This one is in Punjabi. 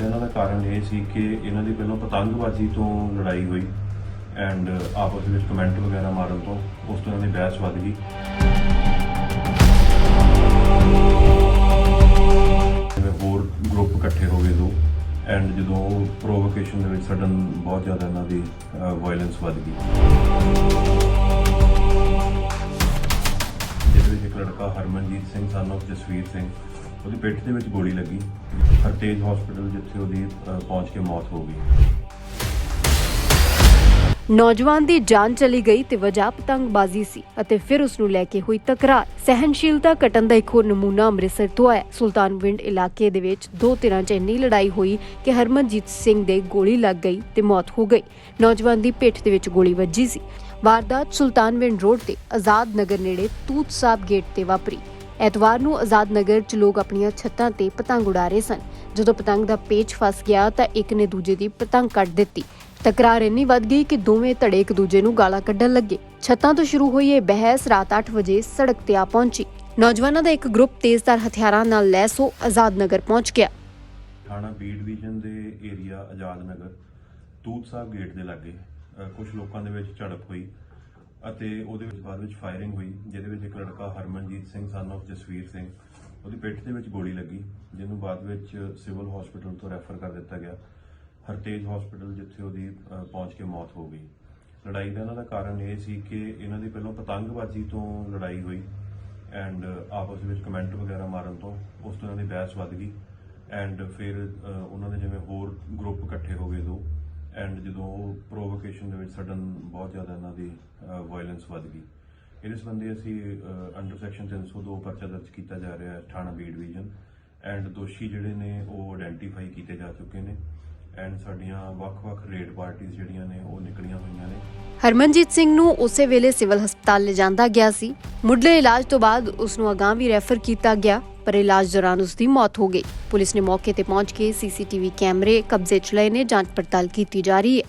ਇਹਨਾਂ ਦਾ ਕਾਰਨ ਇਹ ਸੀ ਕਿ ਇਹਨਾਂ ਦੀ ਪਹਿਲਾਂ ਪਤੰਗਬਾਜ਼ੀ ਤੋਂ ਲੜਾਈ ਹੋਈ ਐਂਡ ਆਪਸ ਵਿੱਚ ਕਮੈਂਟ ਵਗੈਰਾ ਮਾਰਨ ਤੋਂ ਉਸ ਤੋਂ ਇਹਨਾਂ ਦੀ ਬਹਿਸ ਵੱਧ ਗਈ। ਜਿਵੇਂ ਹੋਰ ਗਰੁੱਪ ਇਕੱਠੇ ਹੋ ਗਏ ਦੋ ਐਂਡ ਜਦੋਂ ਪ੍ਰੋਵੋਕੇਸ਼ਨ ਦੇ ਵਿੱਚ ਸਡਨ ਬਹੁਤ ਜ਼ਿਆਦਾ ਇਹਨਾਂ ਦੀ ਵਾਇਲੈਂਸ ਵੱਧ ਗਈ। ਜਿਹਦੇ ਵਿੱਚ ਇੱਕ ਲੜਕਾ ਹਰਮਨਜੀਤ ਸਿੰਘ, son of ਜਸਵੀਰ ਸਿੰਘ ਉਹਦੀ ਪਿੱਠ ਦੇ ਵਿੱਚ ਗੋਲੀ ਲੱਗੀ। ਹਰਤੇਜ ਹਸਪੀਟਲ ਜਿੱਥੇ ਉਹਦੀ ਅਹ, ਪਹੁੰਚ ਕੇ ਮੌਤ ਹੋ ਗਈ। ਨੌਜਵਾਨ ਦੀ ਜਾਨ ਚਲੀ ਗਈ ਤੇ ਵਜ੍ਹਾ ਪਤੰਗਬਾਜ਼ੀ ਸੀ ਅਤੇ ਫਿਰ ਉਸ ਨੂੰ ਲੈ ਕੇ ਹੋਈ ਤਕਰਾਰ। ਸਹਿਨਸ਼ੀਲਤਾ ਘਟਣ ਦਾ ਇੱਕ ਹੋਰ ਨਮੂਨਾ ਅੰਮ੍ਰਿਤਸਰ ਤੋਂ ਆਇਆ। ਸੁਲਤਾਨਵਿੰਡ ਇਲਾਕੇ ਦੇ ਵਿੱਚ ਦੋ ਧਿਰਾਂ 'ਚ ਇੰਨੀ ਲੜਾਈ ਹੋਈ ਕਿ ਹਰਮਨਜੀਤ ਸਿੰਘ ਦੇ ਗੋਲੀ ਲੱਗ ਗਈ ਤੇ ਮੌਤ ਹੋ ਗਈ। ਨੌਜਵਾਨ ਦੀ ਪਿੱਠ ਦੇ ਵਿੱਚ ਗੋਲੀ ਵੱਜੀ ਸੀ। ਵਾਰਦਾਤ ਸੁਲਤਾਨਵਿੰਡ ਰੋਡ ਤੇ ਆਜ਼ਾਦ ਨਗਰ ਨੇੜੇ ਤੂਤ ਸਾਹਿਬ ਗੇਟ ਤੇ ਵਾਪਰੀ। ਐਤਵਾਰ ਨੂੰ ਆਜ਼ਾਦ ਨਗਰ 'ਚ ਲੋਕ ਆਪਣੀਆਂ ਛੱਤਾਂ ਤੇ ਪਤੰਗ ਉਡਾ ਰਹੇ ਸਨ। ਜਦੋਂ ਪਤੰਗ ਦਾ ਪੇਚ ਫਸ ਗਿਆ ਤਾਂ ਇੱਕ ਨੇ ਦੂਜੇ ਦੀ ਪਤੰਗ ਕੱਟ ਦਿੱਤੀ। ਤਕਰਾਰ ਇੰਨੀ ਵੱਧ ਗਈ ਕਿ ਦੋਵੇਂ ਧੜੇ ਇੱਕ ਦੂਜੇ ਨੂੰ ਗਾਲਾਂ ਕੱਢਣ ਲੱਗੇ। ਛੱਤਾਂ ਤੋਂ ਸ਼ੁਰੂ ਹੋਈ ਇਹ ਬਹਿਸ ਰਾਤ 8 ਵਜੇ ਸੜਕ ਤੇ ਆ ਪਹੁੰਚੀ। ਨੌਜਵਾਨਾਂ ਦਾ ਇੱਕ ਗਰੁੱਪ ਤੇਜ਼ਧਾਰ ਹਥਿਆਰਾਂ ਨਾਲ ਲੈਸ ਹੋ ਆਜ਼ਾਦ ਨਗਰ ਪਹੁੰਚ ਗਿਆ। ਥਾਣਾ ਬੀ ਡਿਵੀਜ਼ਨ ਦੇ ਏਰੀਆ ਆਜ਼ਾਦ ਨਗਰ, ਤੂਤ ਸਾਹਿਬ ਗੇਟ ਦੇ ਲਾਗੇ ਕੁਝ ਲੋਕਾਂ ਦੇ ਵਿੱਚ ਝੜਪ ਹੋਈ। ਅਤੇ ਉਹਦੇ ਵਿੱਚ ਬਾਅਦ ਵਿੱਚ ਫਾਇਰਿੰਗ ਹੋਈ, ਜਿਹਦੇ ਵਿੱਚ ਇੱਕ ਲੜਕਾ ਹਰਮਨਜੀਤ ਸਿੰਘ ਸਨ of ਜਸਵੀਰ ਸਿੰਘ, ਉਹਦੀ ਪਿੱਠ ਦੇ ਵਿੱਚ ਗੋਲੀ ਲੱਗੀ, ਜਿਹਨੂੰ ਬਾਅਦ ਵਿੱਚ ਸਿਵਲ ਹਸਪੀਟਲ ਤੋਂ ਰੈਫਰ ਕਰ ਦਿੱਤਾ ਗਿਆ। ਹਰਤੇਜ ਹਸਪੀਟਲ ਜਿੱਥੇ ਉਹਦੀ ਪਹੁੰਚ ਕੇ ਮੌਤ ਹੋ ਗਈ। ਲੜਾਈ ਦਾ ਇਹਨਾਂ ਦਾ ਕਾਰਨ ਇਹ ਸੀ ਕਿ ਇਹਨਾਂ ਦੀ ਪਹਿਲਾਂ ਪਤੰਗਬਾਜ਼ੀ ਤੋਂ ਲੜਾਈ ਹੋਈ ਐਂਡ ਆਪਸ ਵਿੱਚ ਕਮੈਂਟ ਵਗੈਰਾ ਮਾਰਨ ਤੋਂ ਉਸ ਤੋਂ ਇਹਨਾਂ ਦੀ ਬਹਿਸ ਵੱਧ ਗਈ। ਐਂਡ ਫਿਰ ਉਹਨਾਂ ਦੇ ਜਿਵੇਂ ਹੋਰ ਗਰੁੱਪ ਇਕੱਠੇ ਹੋ ਗਏ ਦੋ। ਐਂਡ ਜਦੋਂ ਪ੍ਰੋਵੋਕੇਸ਼ਨ ਦੇ ਵਿੱਚ ਸਡਨ ਬਹੁਤ ਜ਼ਿਆਦਾ ਇਹਨਾਂ ਦੀ ਵਾਇਲੈਂਸ ਵੱਧ ਗਈ। ਇਹਦੇ ਸੰਬੰਧੀ ਅਸੀਂ ਅੰਡਰ ਸੈਕਸ਼ਨ 302 ਪਰਚਾ ਦਰਜ ਕੀਤਾ ਜਾ ਰਿਹਾ ਹੈ, ਥਾਣਾ ਬੀ ਡਿਵੀਜ਼ਨ ਐਂਡ ਦੋਸ਼ੀ ਜਿਹੜੇ ਨੇ, ਉਹ ਆਇਡੈਂਟੀਫਾਈ ਕੀਤੇ ਜਾ ਚੁੱਕੇ ਨੇ। ਐਂਡ ਸਾਡੀਆਂ ਵੱਖ-ਵੱਖ ਰੇਡ ਪਾਰਟੀਆਂ ਜਿਹੜੀਆਂ ਨੇ, ਉਹ ਨਿਕਲੀਆਂ ਹੋਈਆਂ ਨੇ। ਹਰਮਨਜੀਤ ਸਿੰਘ ਨੂੰ ਉਸੇ ਵੇਲੇ ਸਿਵਲ ਹਸਪਤਾਲ ਲਿਜਾਂਦਾ ਗਿਆ ਸੀ। ਮੁੱਢਲੇ ਇਲਾਜ ਤੋਂ ਬਾਅਦ ਉਸ ਨੂੰ ਅਗਾਂਹ ਵੀ ਰੈਫਰ ਕੀਤਾ ਗਿਆ। ਪਰ ਇਲਾਜ ਦੌਰਾਨ ਉਸ ਦੀ ਮੌਤ ਹੋ ਗਈ। ਪੁਲਿਸ ਨੇ ਮੌਕੇ ਤੇ ਪਹੁੰਚ ਕੇ ਸੀਸੀਟੀਵੀ ਕੈਮਰੇ ਕਬਜ਼ੇ 'ਚ ਲਏ ਨੇ, ਜਾਂਚ ਪੜਤਾਲ ਕੀਤੀ ਜਾ ਰਹੀ ਹੈ।